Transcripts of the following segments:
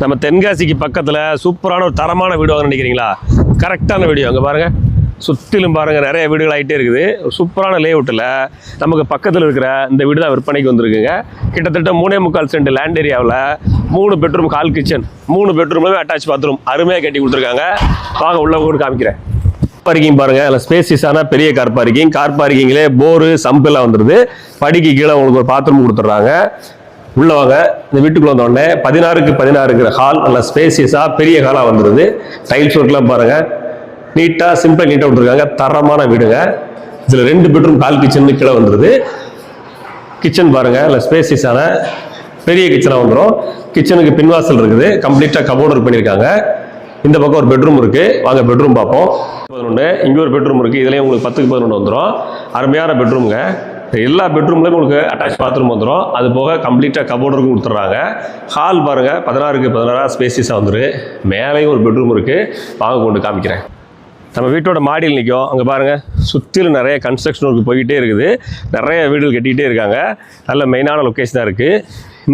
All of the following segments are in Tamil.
நம்ம தென்காசிக்கு பக்கத்தில் சூப்பரான ஒரு தரமான வீடு வாங்க நினைக்கிறீங்களா? கரெக்டான வீடியோ அங்கே பாருங்கள் சுற்றிலும் பாருங்கள் நிறைய வீடுகள் ஆகிட்டே இருக்குது. சூப்பரான லேஅவுட்டில் நமக்கு பக்கத்தில் இருக்கிற இந்த வீடு தான் விற்பனைக்கு வந்திருக்குங்க. கிட்டத்தட்ட மூணே முக்கால் சென்ட் லேண்ட் ஏரியாவில் மூணு பெட்ரூம் கால் கிச்சன் மூணு பெட்ரூமுமே அட்டாச் பாத்ரூம் அருமையாக கட்டி கொடுத்துருக்காங்க. வாங்க உள்ள கூட காமிக்கிறேன். பார்க்கிங் பாருங்க. அதில் ஸ்பேசியஸான பெரிய கார் பார்க்கிங் கார் பார்க்கிங்லேயே போரு சம்பெல்லாம் வந்துடுது படிக்கு கீழே உங்களுக்கு ஒரு பாத்ரூம் கொடுத்துட்றாங்க. உள்ளே வாங்க இந்த வீட்டுக்குள்ள வந்த உடனே பதினாறுக்கு இருக்கிற ஹால் நல்ல ஸ்பேசியஸாக பெரிய ஹாலாக வந்துடுது டைல்ஸ் ஒர்க்லாம் பாருங்க. நீட்டாக சிம்பிளாக நீட்டாக விட்டுருக்காங்க தரமான வீடுங்க. இதில் ரெண்டு பெட்ரூம் கால் கிச்சன் கீழே வந்துருது. கிச்சன் பாருங்க இல்லை ஸ்பேசியஸான பெரிய கிச்சனாக வந்துடும் கிச்சனுக்கு பின்வாசல் இருக்குது. கம்ப்ளீட்டாக கபோர்டு ஒர்க் பண்ணியிருக்காங்க. இந்த பக்கம் ஒரு பெட்ரூம் இருக்குது வாங்க பெட்ரூம் பார்ப்போம். பதினொன்று இங்கே ஒரு பெட்ரூம் இருக்குது இதுலேயும் உங்களுக்கு பத்துக்கு பதினொன்று வந்துடும் அருமையான பெட்ரூம்ங்க எல்லா பெட்ரூம்லேயும் உங்களுக்கு அட்டாச் பாத்ரூம் வந்துடும் அது போக கம்ப்ளீட்டாக கபோர்டு கொடுத்துட்றாங்க. ஹால் பாருங்கள் பதினாறுக்கு பதினாறாக ஸ்பேசிஸாக வந்துரு. மேலேயும் ஒரு பெட்ரூம் இருக்குது வாங்க கொண்டு காமிக்கிறேன். நம்ம வீட்டோட மாடியில் நிற்கும் அங்கே பாருங்கள் சுற்றிலும் நிறைய கன்ஸ்ட்ரக்ஷன் ஒர்க் போய்கிட்டே இருக்குது. நிறைய வீடுகள் கட்டிக்கிட்டே இருக்காங்க. நல்ல மெயினான லொக்கேஷனாக இருக்குது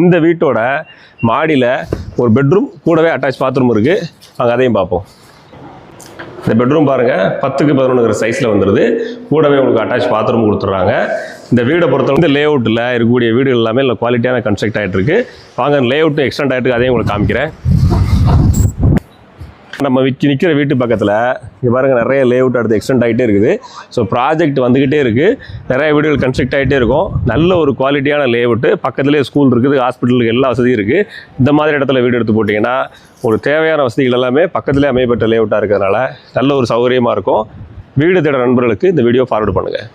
இந்த வீட்டோட மாடியில் ஒரு பெட்ரூம் கூடவே அட்டாச் பாத்ரூம் இருக்குது அங்கே அதையும் பார்ப்போம். இந்த பெட்ரூம் பாருங்கள் பத்துக்கு பதினொன்றுங்கிற சைஸில் வந்துடுது கூடவே உங்களுக்கு அட்டாச் பாத்ரூம் கொடுத்துட்றாங்க. இந்த வீடை பொறுத்தவரை இந்த லே அவுட்டில் இருக்கக்கூடிய வீடுகள் எல்லாமே நல்ல குவாலிட்டியான கன்ஸ்ட்ரக்ட் ஆகிட்டு இருக்கு வாங்க லே அவுட் எக்ஸ்டெண்ட் ஆகிட்டு அதையும் உங்களுக்கு காமிக்கிறேன். நம்ம விற்கி நிற்கிற வீட்டு பக்கத்தில் இங்கே பாருங்கள் நிறைய லேஅவுட் அடுத்து எக்ஸ்டெண்ட் ஆகிட்டே இருக்குது. ஸோ ப்ராஜெக்ட் வந்துக்கிட்டே இருக்குது நிறைய வீடுகள் கன்ஸ்ட்ரக்ட் ஆகிட்டே இருக்கும். நல்ல ஒரு குவாலிட்டியான லேஅவுட்டு பக்கத்துலேயே ஸ்கூல் இருக்குது ஹாஸ்பிட்டலுக்கு எல்லா வசதியும் இருக்குது இந்த மாதிரி இடத்துல வீடு எடுத்து போட்டிங்கன்னா ஒரு தேவையான வசதிகள் எல்லாமே பக்கத்துலேயே அமையப்பட்ட லேஅவுட்டாக இருக்கிறதுனால நல்ல ஒரு சௌகரியமாக இருக்கும். வீடு தேட நண்பர்களுக்கு இந்த வீடியோ ஃபார்வர்டு பண்ணுங்கள்